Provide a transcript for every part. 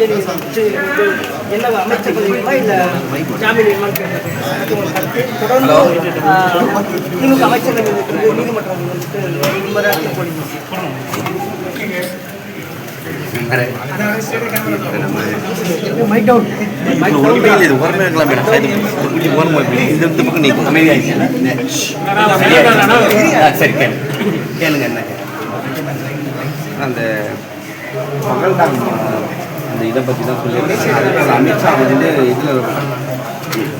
என்ன அமைச்சர் பதவியுமா இல்ல ஜாமீன் வேணுமான்னு கேட்டிருக்கேன். தொடர்ந்து திமுக அமைச்சர்கள் நீதிமன்றம் வந்துட்டு சரி கேளு. கேளுங்க என்ன? அந்த மகள்தான் அந்த இதை பற்றி தான் சொல்லியிருக்காங்க. அமித்ஷா வந்து இதில்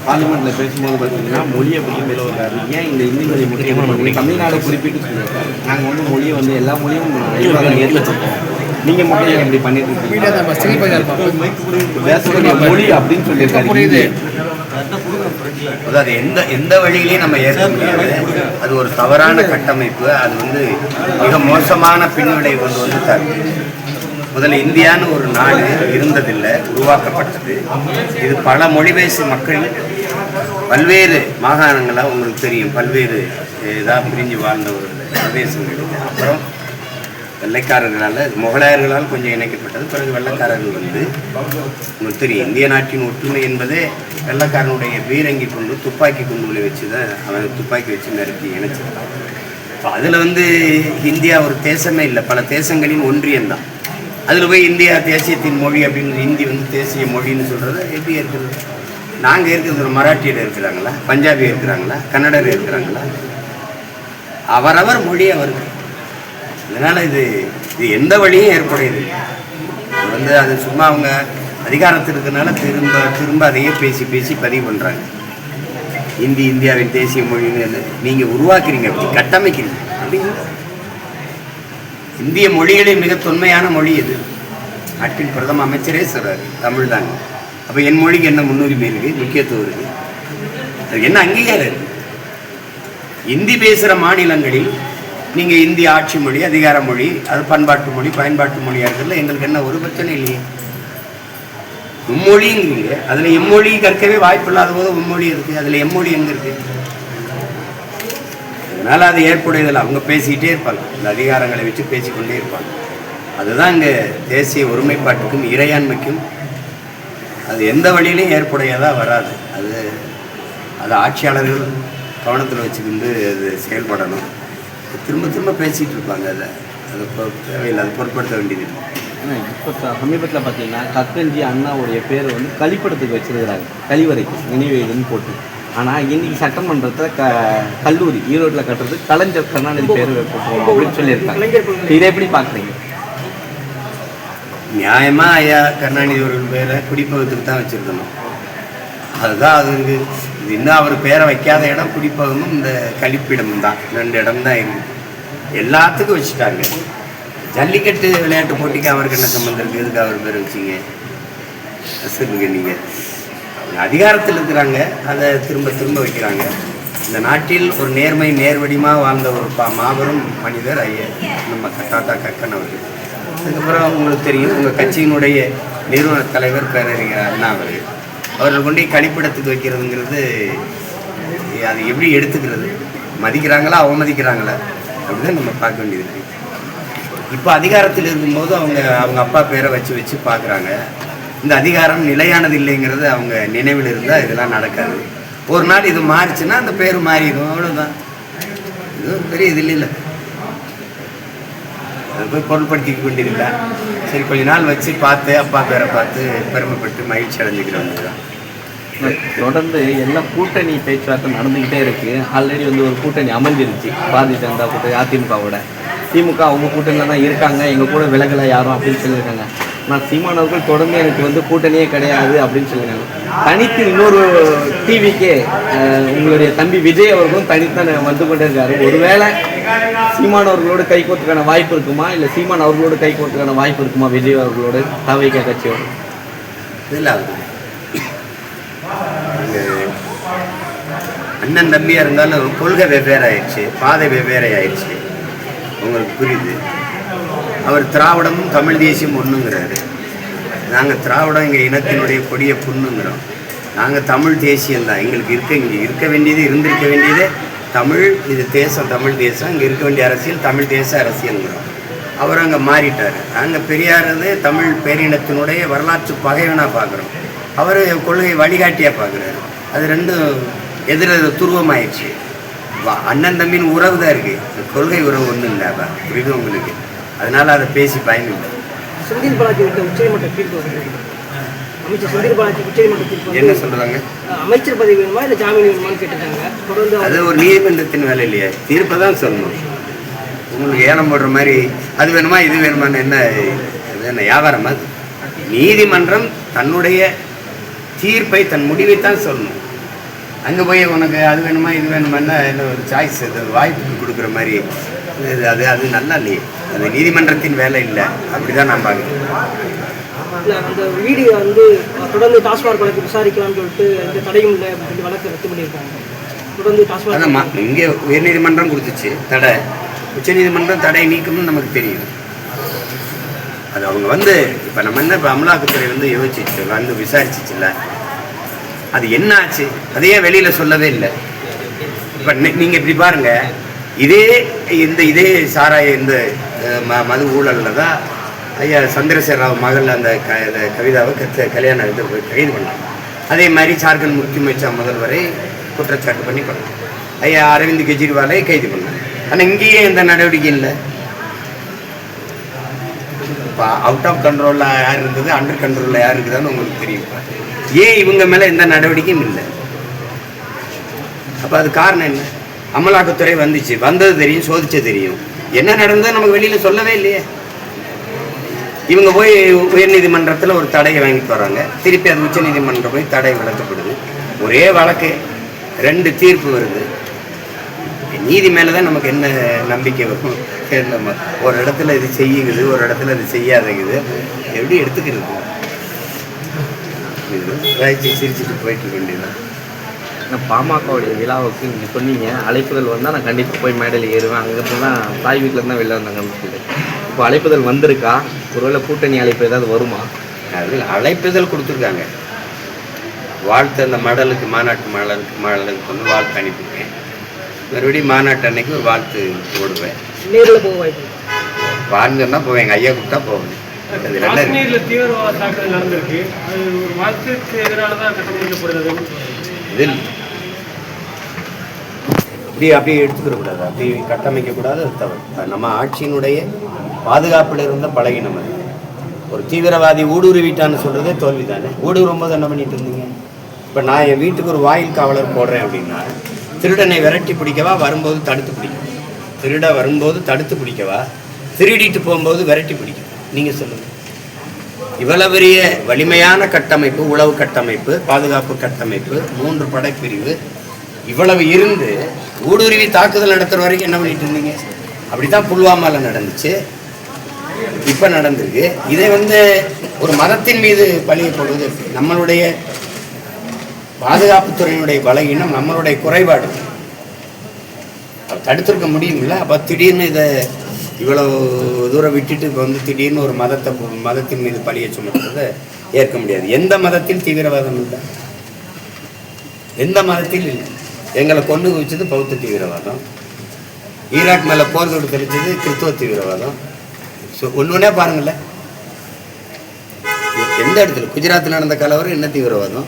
பார்லிமெண்ட்டில் பேசும்போது பார்த்தீங்கன்னா மொழியை பற்றி பேசுகிறாரு ஏன் இந்த இந்தி மொழி முக்கியமாக தமிழ்நாடு குறிப்பிட்டு சொல்லியிருக்காரு. நாங்கள் வந்து மொழியை வந்து எல்லா மொழியும் நீங்கள் மட்டும் ஏன் இப்படி பண்ணிட்டு இருக்கீங்க? பேசக்கூடிய மொழி அப்படின்னு சொல்லியிருக்காரு புரியுது. அதாவது எந்த எந்த வழியிலையும் நம்ம ஏற்க முடியாது. அது ஒரு தவறான கட்டமைப்பு. அது வந்து மிக மோசமான பின்விளைவு கொண்டு வந்து தரும் முதல்ல இந்தியான்னு ஒரு நாடு இருந்ததில்லை உருவாக்கப்பட்டது. இது பல மொழி பேசும் மக்கள் பல்வேறு மாகாணங்களாக உங்களுக்கு தெரியும். பல்வேறு இதாக பிரிஞ்சு வாழ்ந்த ஒரு பிரதேசங்கள். அப்புறம் வெள்ளைக்காரர்களால் முகலாயர்களால் கொஞ்சம் இணைக்கப்பட்டது. பிறகு வெள்ளைக்காரர்கள் வந்து உங்களுக்கு தெரியும் இந்திய நாட்டின் ஒற்றுமை என்பதே வெள்ளைக்காரனுடைய பீரங்கி கொண்டு துப்பாக்கி குண்டுகளை வச்சு தான் அவன் துப்பாக்கி வச்சு மிரட்டி இணைச்சிருக்கான் இப்போ அதில் வந்து இந்தியா ஒரு தேசமே இல்லை. பல தேசங்களின் ஒன்றியம் தான் அதில் போய் இந்தியா தேசியத்தின் மொழி அப்படின்னு ஹிந்தி வந்து தேசிய மொழின்னு சொல்கிறது எப்படி இருக்குது? நாங்கள் இருக்கிறது ஒரு இருக்கிறாங்களா? பஞ்சாபி இருக்கிறாங்களா? கன்னடர் இருக்கிறாங்களா? அவரவர் மொழி அவருக்கு. அதனால் இது இது எந்த வழியும் ஏற்புடையது இது வந்து அது சும்மா அவங்க அதிகாரத்தில் இருக்கிறனால திரும்ப திரும்ப அதையே பேசி பேசி பதிவு பண்ணுறாங்க இந்தி இந்தியாவின் தேசிய மொழின்னு நீங்கள் உருவாக்குறீங்க அப்படி கட்டமைக்கிறீங்க. அப்படி இந்திய மொழிகளே மிக தொன்மையான மொழி இது. நாட்டின் பிரதம அமைச்சரே சொல்கிறார் தமிழ் தாங்க அப்போ என் மொழிக்கு என்ன முன்னுரிமை இருக்குது முக்கியத்துவம் இருக்குது அது என்ன அங்கீகாரம் இருக்குது இந்தி பேசுகிற மாநிலங்களில் நீங்கள் இந்தி ஆட்சி மொழி அதிகார மொழி அது பண்பாட்டு மொழி பயன்பாட்டு மொழியாக இருக்கிறதுல எங்களுக்கு என்ன ஒரு பிரச்சனை இல்லையே. மும்மொழிங்கிறீங்க அதில் எம்மொழி கற்கவே வாய்ப்பு இல்லாத போது மும்மொழி இருக்குது அதில் எம்மொழி எங்கே இருக்குது அதனால் அது ஏற்புடையதில்லை அவங்க பேசிக்கிட்டே இருப்பாங்க. இந்த அதிகாரங்களை வச்சு பேசிக்கொண்டே இருப்பாங்க. அதுதான் இங்கே தேசிய ஒருமைப்பாட்டுக்கும் இறையாண்மைக்கும் அது எந்த வழியிலையும் ஏற்புடையதாக வராது. அது அது ஆட்சியாளர்கள் கவனத்தில் வச்சுக்கிட்டு அது செயல்படணும். திரும்ப திரும்ப பேசிகிட்டு இருப்பாங்க அதை. அதை பொ- தேவையில்லை அதை பொருட்படுத்த வேண்டியது இல்லை. இப்போ சமீபத்தில் பார்த்தீங்கன்னா கக்கஞ்சி அண்ணாவுடைய பேரை வந்து கழிப்படத்துக்கு வச்சிருக்கிறாங்க. கழிவறைக்கு நினைவேதுன்னு போட்டு. ஆனால் இன்னைக்கு சட்டமன்றத்தில் க கல்லூரி ஈரோட்டில் கட்டுறது கலைஞர் கருணாநிதி பேர் வைப்போம் அப்படின்னு சொல்லியிருக்காங்க. இதை எப்படி பார்க்குறீங்க? நியாயமாக ஐயா கருணாநிதி அவர்கள் பேரை குடிப்பகத்துக்கு தான் வச்சுருக்கணும். அதுதான் அது இது இன்னும் அவர் பேரை வைக்காத இடம் குடிப்பகமும் இந்த கழிப்பிடமும் தான். ரெண்டு இடம் தான் இருக்குது எல்லாத்துக்கும் வச்சுட்டாங்க. ஜல்லிக்கட்டு விளையாட்டு போட்டிக்கு அவருக்கு என்ன சம்மந்தம் இருக்குது எதுக்கு அவர் பேர் வச்சிங்க? சொல்லுங்க நீங்கள் அதிகாரத்தில் இருக்கிறாங்க அதை திரும்ப திரும்ப வைக்கிறாங்க. இந்த நாட்டில் ஒரு நேர்மை நேர்வடிமாக வாழ்ந்த ஒரு பா மாபெரும் மனிதர் ஐயர் நம்ம தாத்தா கக்கன் அவர் அதுக்கப்புறம் உங்களுக்கு தெரியும் உங்கள் கட்சியினுடைய நிறுவன தலைவர் பேரறிஞர் அண்ணா அவர். அவர்கள் கொண்டு கழிப்பிடத்துக்கு வைக்கிறதுங்கிறது அது எப்படி எடுத்துக்கிறது? மதிக்கிறாங்களா அவமதிக்கிறாங்களா? அப்படின்னு நம்ம பார்க்க வேண்டியது இருக்குது இப்போ அதிகாரத்தில் இருக்கும்போது அவங்க அவங்க அப்பா பேரை வச்சு வச்சு பார்க்குறாங்க. இந்த அதிகாரம் நிலையானது இல்லைங்கிறது அவங்க நினைவில் இருந்தால் இதெல்லாம் நடக்காது. ஒரு நாள் இது மாறிச்சுன்னா அந்த பேர் மாறிடும். அவ்வளோதான் இதுவும் பெரிய இது இல்லை அது போய் பொருட்படுத்திக்க வேண்டியதில்லை சரி கொஞ்ச நாள் வச்சு பார்த்து அப்பா பேரை பார்த்து பெருமைப்பட்டு மகிழ்ச்சி அடைஞ்சிக்கிற தொடர்ந்து எல்லா கூட்டணி பேச்சுவார்த்தை நடந்துக்கிட்டே இருக்கு. ஆல்ரெடி வந்து ஒரு கூட்டணி அமைஞ்சிருச்சு. பாரதிய ஜனதா கூட்டணி அதிமுகவோட. திமுக அவங்க கூட்டணியில் தான் இருக்காங்க. எங்கள் கூட விலகலை யாரும் அப்படின்னு சொல்லியிருக்காங்க. ஆனால் சீமான் அவர்கள் தொடர்ந்து எனக்கு வந்து கூட்டணியே கிடையாது அப்படின்னு சொல்லியிருக்காங்க. தனித்து இன்னொரு டிவிக்கே உங்களுடைய தம்பி விஜய் அவர்களும் தனித்தான் வந்து கொண்டே இருக்காரு ஒருவேளை சீமான் கை கைகோத்துக்கான வாய்ப்பு இருக்குமா? இல்லை சீமான் அவர்களோடு கைகோத்துக்கான வாய்ப்பு இருக்குமா விஜய் அவர்களோடு தவைக்க கட்சியோடு? இல்லை அண்ணன் தம்பியாக இருந்தாலும் கொள்கை வெவ்வேறு ஆயிடுச்சு பாதை வெவ்வேறு ஆயிடுச்சு உங்களுக்கு புரியுது? அவர் திராவிடமும் தமிழ் தேசியம் ஒன்றுங்கிறாரு நாங்கள் திராவிடம் எங்கள் இனத்தினுடைய கொடிய புண்ணுங்கிறோம். நாங்கள் தமிழ் தேசியம்தான் எங்களுக்கு இருக்க இங்கே இருக்க வேண்டியது இருந்திருக்க வேண்டியது தமிழ் இது தேசம் தமிழ் தேசம். இங்கே இருக்க வேண்டிய அரசியல் தமிழ் தேச அரசியல்ங்கிறோம். அவர் அங்கே மாறிட்டார். அங்கே பெரியாரது தமிழ் பேரினத்தினுடைய வரலாற்று பகைவனாக பார்க்குறோம் அவர் கொள்கை வழிகாட்டியாக பார்க்குறாரு அது ரெண்டும் எதிர துருவமாயிடுச்சு. வா- அண்ணன் தம்பின்னு உறவு தான் இருக்குது கொள்கை உறவு ஒன்றும் இல்லை அப்ப. புரியுது உங்களுக்கு? அதனால் அதை பேசி பயன் இல்லை செந்தில் பாலாஜி விட்ட உச்சநீதிமன்ற தீர்ப்பு அமைச்சர் செந்தில் பாலாஜி உச்சநீதிமன்ற தீர்ப்பு என்ன சொல்கிறாங்க அமைச்சர் பதவி வேணுமா இல்லை ஜாமீன் வேணுமான்னு தொடர்ந்து அது ஒரு நீதிமன்றத்தின் வேலை இல்லையா. தீர்ப்பை தான் சொல்லணும். உங்களுக்கு ஏலம் போடுற மாதிரி அது வேணுமா இது வேணுமான்னு என்ன என்ன வியாபாரம் அது? நீதிமன்றம் தன்னுடைய தீர்ப்பை தன் முடிவைத்தான் சொல்லணும். அங்கே போய் உனக்கு அது வேணுமா இது வேணுமான்னா என்ன ஒரு சாய்ஸ் வாய்ப்பு கொடுக்குற மாதிரி. அது அது நல்லா இல்லையே. அது நீதிமன்றத்தின் வேலை இல்லை. அப்படி தான் நான் பார்க்குறேன். அந்த வீடியோ வந்து தொடர்ந்து டாஸ்மாக் வழக்கு விசாரிக்கலாம்னு சொல்லிட்டு எந்த தடையும் இல்லை அப்படின்னு வழக்கு ரத்து பண்ணியிருக்காங்க. தொடர்ந்து டாஸ்மாக் அதாம்மா இங்கே உயர்நீதிமன்றம் கொடுத்துச்சு தடை. உச்சநீதிமன்றம் தடை நீக்கும்னு நமக்கு தெரியும். அது அவங்க வந்து இப்போ நம்ம என்ன இப்போ அமலாக்கத்துறை வந்து யோசிச்சு வந்து விசாரிச்சிச்சுல்ல. அது என்ன ஆச்சு அதையே வெளியில் சொல்லவே இல்லை. இப்போ நீங்கள் இப்படி பாருங்க. இதே இந்த இதே சாராய இந்த ம மது ஊழலில் தான் ஐயா சந்திரசேகர ராவ் மகள் அந்த க கவிதாவை கத்து கல்யாணம் இது கைது பண்ணாங்க. அதே மாதிரி ஜார்க்கண்ட் முக்கிய முதல்வரை குற்றச்சாட்டு பண்ணி பண்ணாங்க ஐயா அரவிந்த் கெஜ்ரிவாலை கைது பண்ணாங்க. ஆனால் இங்கேயே எந்த நடவடிக்கை இல்லை. இப்போ அவுட் ஆஃப் கண்ட்ரோலில் யார் இருந்தது அண்டர் கண்ட்ரோலில் யார் இருக்குதான்னு உங்களுக்கு தெரியும். ஏன் இவங்க மேலே எந்த நடவடிக்கையும் இல்லை? அப்போ அது காரணம் என்ன? அமலாக்கத்துறை வந்துச்சு. வந்தது தெரியும் சோதிச்ச தெரியும். என்ன நடந்தது நமக்கு வெளியில் சொல்லவே இல்லையே. இவங்க போய் உயர்நீதிமன்றத்தில் ஒரு தடையை வாங்கிட்டு வராங்க திருப்பி அது உச்சநீதிமன்றம் போய் தடை விளக்கப்படுது ஒரே வழக்கு ரெண்டு தீர்ப்பு வருது. நீதி மேலே தான் நமக்கு என்ன நம்பிக்கை வரும்? நம்ம ஒரு இடத்துல இது செய்யுங்குது ஒரு இடத்துல இது செய்யாதங்குது. எப்படி எடுத்துக்கிறது? சிரிச்சுட்டு போயிட்டு வேண்டியதான் நான் பாமகவுடைய விழாவுக்கு நீங்கள் சொன்னீங்க. அழைப்புதல் வந்தால் நான் கண்டிப்பாக போய் மேடையில் ஏறுவேன். அங்கேருந்து தான் தாய் வீட்டில் தான் வெளில வந்தாங்கன்னு சொல்லி இப்போ அழைப்புதல் வந்திருக்கா? ஒருவேளை கூட்டணி அழைப்பு ஏதாவது வருமா? அதில் அழைப்புதல் கொடுத்துருக்காங்க. வாழ்த்து அந்த மடலுக்கு மாநாட்டு மடலுக்கு மடலுக்கு வந்து வாழ்த்து அனுப்பியிருக்கேன். மறுபடியும் மாநாட்டு அன்னைக்கு ஒரு வாழ்த்து போடுவேன். நேரில் வாய்ப்பு இருக்கு. வாழ்ந்துன்னா போவேன். எங்கள் ஐயா கூப்பிட்டா போவேன். அது நல்லா இருக்கு. காஷ்மீர்ல தீவிரவாத தாக்குதல் நடந்திருக்கு அது ஒரு மதத்திற்கு எதிரான தான் கட்டமைக்கப்படுறது இதில் இப்படி அப்படியே எடுத்துக்கிறக்கூடாது அப்படி கட்டமைக்கக்கூடாது அது தவறு. நம்ம ஆட்சியினுடைய பாதுகாப்பில் இருந்த பழகினம் அது ஒரு தீவிரவாதி ஊடுருவிட்டான்னு சொல்கிறதே தோல்வி தானே ஊடுருவும் போது என்ன பண்ணிட்டு இருந்தீங்க? இப்போ நான் என் வீட்டுக்கு ஒரு வாயில் காவலர் போடுறேன் அப்படின்னா திருடனை விரட்டி பிடிக்கவா? வரும்போது தடுத்து பிடிக்கும். திருட வரும்போது தடுத்து பிடிக்கவா? திருடிட்டு போகும்போது விரட்டி பிடிக்கும். நீங்கள் சொல்லுங்கள் இவ்வளவு பெரிய வலிமையான கட்டமைப்பு உளவு கட்டமைப்பு பாதுகாப்பு கட்டமைப்பு மூன்று படைப்பிரிவு இவ்வளவு இருந்து ஊடுருவி தாக்குதல் நடத்துகிற வரைக்கும் என்ன பண்ணிட்டு இருந்தீங்க? அப்படித்தான் புல்வாமாவில் நடந்துச்சு. இப்போ நடந்திருக்கு. இதை வந்து ஒரு மதத்தின் மீது பழிய போடுவது நம்மளுடைய பாதுகாப்புத்துறையினுடைய பலகீனம் நம்மளுடைய குறைபாடு. அப்ப தடுத்திருக்க முடியுமில்ல அப்போ திடீர்னு இதை இவ்வளவு தூரம் விட்டுட்டு இப்போ வந்து திடீர்னு ஒரு மதத்தை மதத்தின் மீது பழிய சுமத்துறதை ஏற்க முடியாது. எந்த மதத்தில் தீவிரவாதம் இல்லை? எந்த மதத்தில் இல்லை? எங்களை கொண்டு குவிச்சது பௌத்த தீவிரவாதம். ஈராக் மேலே போர் தொடு தெளிச்சது கிறிஸ்துவ தீவிரவாதம். ஸோ ஒன்றுனே பாருங்களேன் எ- எந்த இடத்துல? குஜராத்தில் நடந்த கலவரம் என்ன தீவிரவாதம்?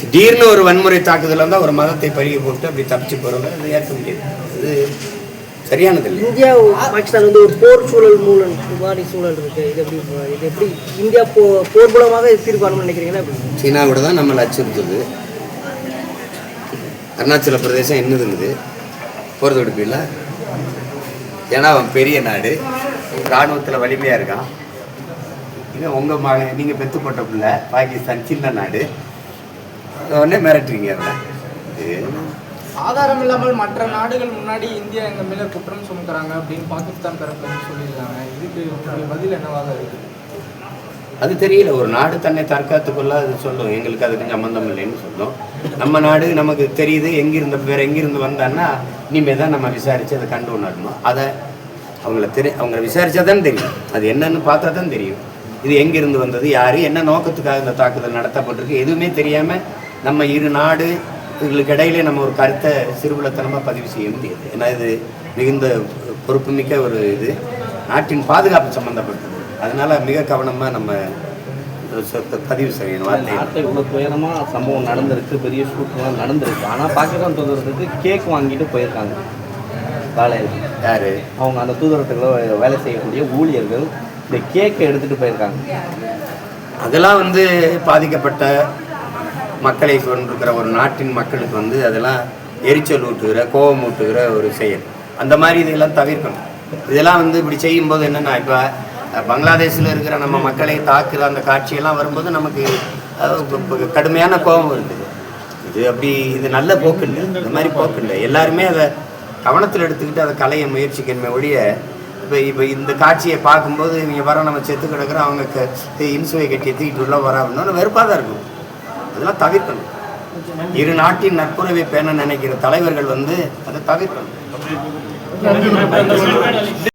திடீர்னு ஒரு வன்முறை தாக்குதல் வந்தால் ஒரு மதத்தை பழிய போட்டு அப்படி தப்பிச்சு போகிறவங்க அதை ஏற்க முடியாது. அது சரியானது இல்லை. இந்தியா பாகிஸ்தான் வந்து ஒரு போர் சூழல் மூலம் மாதிரி சூழல் இருக்கு. இது எப்படி இது எப்படி இந்தியா போ போர் மூலமாக தீர்வு நினைக்கிறீங்கன்னா எப்படி சீனாவோட தான் நம்மளை அச்சுறுத்துது. அருணாச்சல பிரதேசம் என்னதுங்குது போகிறது விடுப்பில்ல ஏன்னா அவன் பெரிய நாடு. இராணுவத்தில் வலிமையாக இருக்கான். இல்லை உங்கள் மகன் நீங்கள் பெத்து போட்ட பிள்ளை பாகிஸ்தான் சின்ன நாடு. உடனே மிரட்டுறீங்க அவனை இது ஆதாரம் இல்லாமல் மற்ற நாடுகள் முன்னாடி இந்தியா எங்கள் மேலே குற்றம் சுமத்துறாங்க அப்படின்னு பாகிஸ்தான் தரப்புல சொல்லியிருக்காங்க. இதுக்கு பதில் என்னவாக இருக்குது அது தெரியல. ஒரு நாடு தன்னை தற்காத்துக்கொள்ள அது சொல்லும். எங்களுக்கு அதுக்கு சம்மந்தம் இல்லைன்னு சொல்லும். நம்ம நாடு நமக்கு தெரியுது எங்கிருந்து வேற எங்கிருந்து வந்தான்னா இனிமேல் தான் நம்ம விசாரித்து அதை கண்டு உணரணும். அதை அவங்கள தெரி அவங்கள விசாரித்தா தான் தெரியும். அது என்னன்னு பார்த்தா தான் தெரியும். இது எங்கிருந்து வந்தது யார் என்ன நோக்கத்துக்காக இந்த தாக்குதல் நடத்தப்பட்டிருக்கு எதுவுமே தெரியாமல் நம்ம இரு நாடு இதுகளுக்கு இடையிலே நம்ம ஒரு கருத்தை சிறுபுலத்தனமாக பதிவு செய்ய முடியாது. ஏன்னா இது மிகுந்த பொறுப்புமிக்க ஒரு இது. நாட்டின் பாதுகாப்பு சம்மந்தப்பட்டது அதனால மிக கவனமாக நம்ம பதிவு செய்யணும் நாட்டில் இவ்வளோ துயரமாக சம்பவம் நடந்திருக்கு பெரிய ஷூட்லாம் நடந்திருக்கு. ஆனால் பாகிஸ்தான் தூதரத்துக்கு கேக் வாங்கிட்டு போயிருக்காங்க. காலையில். யாரு? அவங்க அந்த தூதரத்துக்குள்ள வேலை செய்யக்கூடிய ஊழியர்கள் இந்த கேக்கை எடுத்துகிட்டு போயிருக்காங்க. அதெல்லாம் வந்து பாதிக்கப்பட்ட மக்களை கொண்டிருக்கிற ஒரு நாட்டின் மக்களுக்கு வந்து அதெல்லாம் எரிச்சல் ஊட்டுகிற கோபம் ஊட்டுகிற ஒரு செயல். அந்த மாதிரி இதெல்லாம் தவிர்க்கணும். இதெல்லாம் வந்து இப்படி செய்யும்போது என்னென்னா இப்போ பங்களாதேஷில் இருக்கிற நம்ம மக்களை தாக்குற அந்த காட்சியெல்லாம் வரும்போது நமக்கு கடுமையான கோபம் வருது. இது அப்படி இது நல்ல போக்கு இல்லை இந்த மாதிரி போக்கு இல்லை எல்லாருமே அதை கவனத்தில் எடுத்துக்கிட்டு அதை கலைய முயற்சிக்கணுமே ஒழிய இப்போ இப்போ இந்த காட்சியை பார்க்கும்போது இவங்க வர நம்ம செத்து கிடக்குறோம் அவங்க க இன்சுவை கட்டி தூக்கிட்டு உள்ள வராங்கன்னு வெறுப்பாக தான் இருக்கும். அதெல்லாம் தவிர்க்கணும். இரு நாட்டின் நட்புறவை பேண நினைக்கிற தலைவர்கள் வந்து அதை தவிர்க்கணும்.